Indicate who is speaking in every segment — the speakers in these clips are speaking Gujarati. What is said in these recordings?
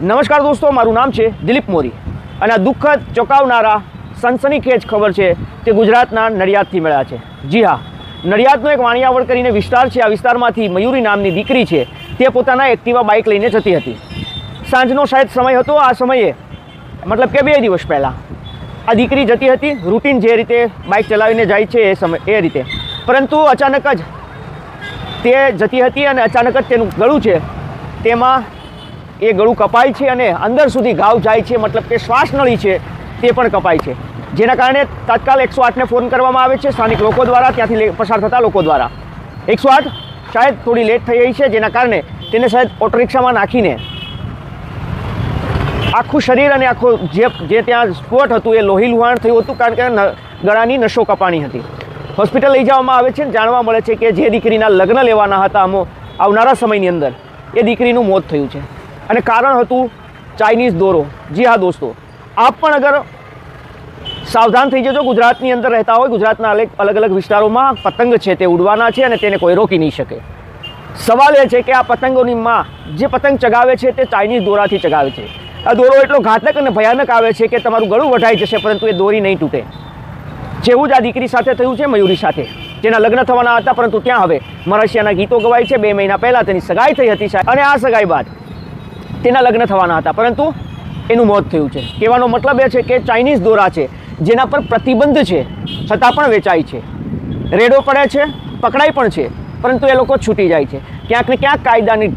Speaker 1: નમસ્કાર દોસ્તો, મારું નામ છે દિલીપ મોરી અને આ દુઃખદ ચોંકાવનારા સનસનીખેજ ખબર છે તે ગુજરાતના નડિયાદથી મળ્યા છે. જી હા, નડિયાદનો એક વાણિયાવળ કરીને વિસ્તાર છે. આ વિસ્તારમાંથી મયુરી નામની દીકરી છે. તે પોતાના એક્ટિવા બાઇક લઈને જતી હતી. સાંજનો શાયદ સમય હતો. આ સમયે, મતલબ કે બે દિવસ પહેલાં, આ દીકરી જતી હતી. રૂટીન જે રીતે બાઇક ચલાવીને જાય છે એ સમય, એ રીતે. પરંતુ અચાનક જ તે જતી હતી અને અચાનક જ તેનું ગળું છે, તેમાં એ ગળું કપાય છે અને અંદર સુધી ઘાવ જાય છે, મતલબ કે શ્વાસ નળી છે, તે પણ કપાય છે. જેના કારણે તત્કાલ એકસો આઠને ફોન કરવામાં આવે છે સ્થાનિક લોકો દ્વારા, ત્યાંથી પસાર થતા લોકો દ્વારા. એકસો આઠ શાયદ થોડી લેટ થઈ ગઈ છે, જેના કારણે તેને શાયદ ઓટો રિક્ષામાં નાખીને આખું શરીર અને આખું જે જે ત્યાં સ્પોટ હતું એ લોહી લુહાણ થયું હતું, કારણ કે ગળાની નસો કપાણી હતી. હોસ્પિટલ લઈ જવામાં આવે છે જાણવા મળે છે કે જે દીકરીના લગ્ન લેવાના હતા અમો આવનારા સમયની અંદર, એ દીકરીનું મોત થયું છે. અને કારણ હતું ચાઇનીઝ દોરો. જી હા દોસ્તો. આપ પણ અગર સાવધાન થઈ જજો, ગુજરાતની અંદર રહેતા હોય, ગુજરાતના અલગ અલગ વિસ્તારોમાં પતંગ છે તે ઉડવાના છે અને તેને કોઈ રોકી નહીં શકે. સવાલ એ છે કે આ પતંગોની માં જે પતંગ ચગાવે છે તે ચાઇનીઝ દોરાથી ચગાવે છે. આ દોરો એટલો ઘાતક અને ભયાનક આવે છે કે તમારું ગળું વઢાઈ જશે, પરંતુ એ દોરી નહીં તૂટે. જેવું જ આ દીકરી સાથે થયું છે, મયુરી સાથે. જેના લગ્ન થવાના હતા, પરંતુ ત્યાં હવે મરશિયાના ગીતો ગવાય છે. બે મહિના પહેલાં તેની સગાઈ થઈ હતી સાહેબ. અને આ સગાઈ બાદ તેના લગ્ન થવાના હતા. પરંતુ એનું મોત થયું છે. કહેવાનો મતલબ એ છે કે ચાઇનીઝ દોરા છે, જેના પર પ્રતિબંધ છે, છતાં પણ વેચાય છે. રેડો પડે છે, પકડાય પણ છે, પરંતુ એ લોકો છૂટી જાય છે. ક્યાંક ને ક્યાંક કાયદાની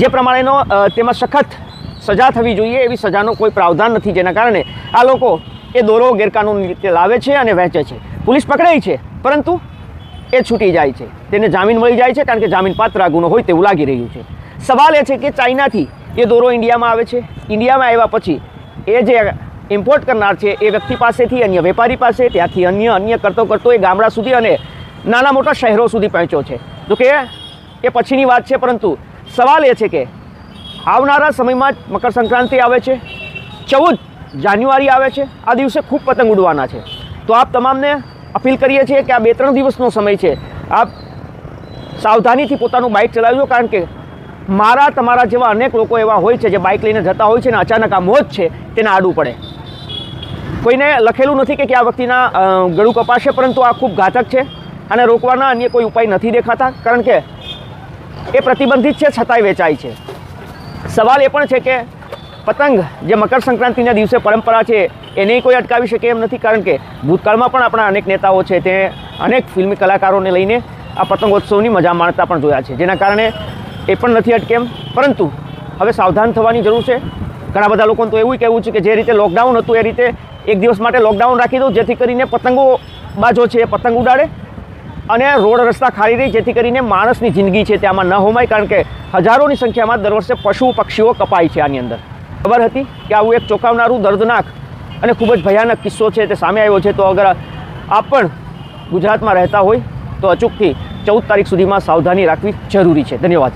Speaker 1: જે પ્રમાણેનો તેમાં સખત સજા થવી જોઈએ એવી સજાનો કોઈ પ્રાવધાન નથી. જેના કારણે આ લોકો એ દોરો ગેરકાનૂની રીતે લાવે છે અને વહેંચે છે. પોલીસ પકડાય છે, પરંતુ એ છૂટી જાય છે. તેને જામીન મળી જાય છે, કારણ કે જામીન પાત્ર ગુનો હોય તેવું લાગી રહ્યું છે. સવાલ એ છે કે ચાઇનાથી એ દોરો ઇન્ડિયામાં આવે છે? ઇન્ડિયામાં આવ્યા પછી એ જે ઇમ્પોર્ટ કરનાર છે, એ વ્યક્તિ પાસેથી, અન્ય વેપારી પાસે, ત્યાંથી અન્ય અન્ય કરતો કરતો એ ગામડા સુધી અને નાના મોટા શહેરો સુધી પહોંચ્યો છે. તો કે એ પછીની વાત છે, પરંતુ સવાલ એ છે કે આવનારા સમયમાં મકર સંક્રાંતિ આવે છે? ચૌદ જાન્યુઆરી આવે છે? આ દિવસે ખૂબ પતંગ ઉડવાના છે. તો આપ તમામને અપીલ કરીએ છીએ કે આ બે ત્રણ દિવસનો સમય છે. આપ સાવધાનીથી પોતાનું બાઇક ચલાવજો, કારણ કે મારા તમારા જેવા અનેક લોકો એવા હોય છે જે બાઇક લઈને જતા હોય છે અને અચાનક આ મોત છે, તેને આડું પડે. કોઈને લખેલું નથી કે આ વ્યક્તિના ગળું કપાશે, પરંતુ આ ખૂબ ઘાતક છે અને રોકવાના અન્ય કોઈ ઉપાય નથી દેખાતા, કારણ કે એ પ્રતિબંધિત છે, છતાંય વેચાય છે. સવાલ એ પણ છે કે પતંગ જે મકર સંક્રાંતિના દિવસે પરંપરા છે, એને કોઈ અટકાવી શકે એમ નથી, કારણ કે ભૂતકાળમાં પણ આપણા અનેક નેતાઓ છે, તે અનેક ફિલ્મી કલાકારોને લઈને આ પતંગોત્સવની મજા માણતા પણ જોયા છે, જેના કારણે એ પણ નથી અટકે એમ. પરંતુ હવે સાવધાન થવાની જરૂર છે. ઘણા બધા લોકોને તો એવું કહેવું છે કે જે રીતે લોકડાઉન હતું એ રીતે એક દિવસ માટે લોકડાઉન રાખી દઉં જેથી કરીને પતંગો બાજો છે એ પતંગ ઉડાડે અને રોડ રસ્તા ખાલી રહી, જેથી કરીને માણસની જિંદગી છે તેમાં ન હોમાય, કારણ કે હજારોની સંખ્યામાં દર વર્ષે પશુ પક્ષીઓ કપાય છે આની અંદર. ખબર હતી કે આવું એક ચોંકાવનારું દર્દનાક અને ખૂબ જ ભયાનક કિસ્સો છે તે સામે આવ્યો છે. તો અગર આપ પણ ગુજરાતમાં રહેતા હોય, તો અચૂકથી ચૌદ તારીખ સુધીમાં સાવધાની રાખવી જરૂરી છે. ધન્યવાદ.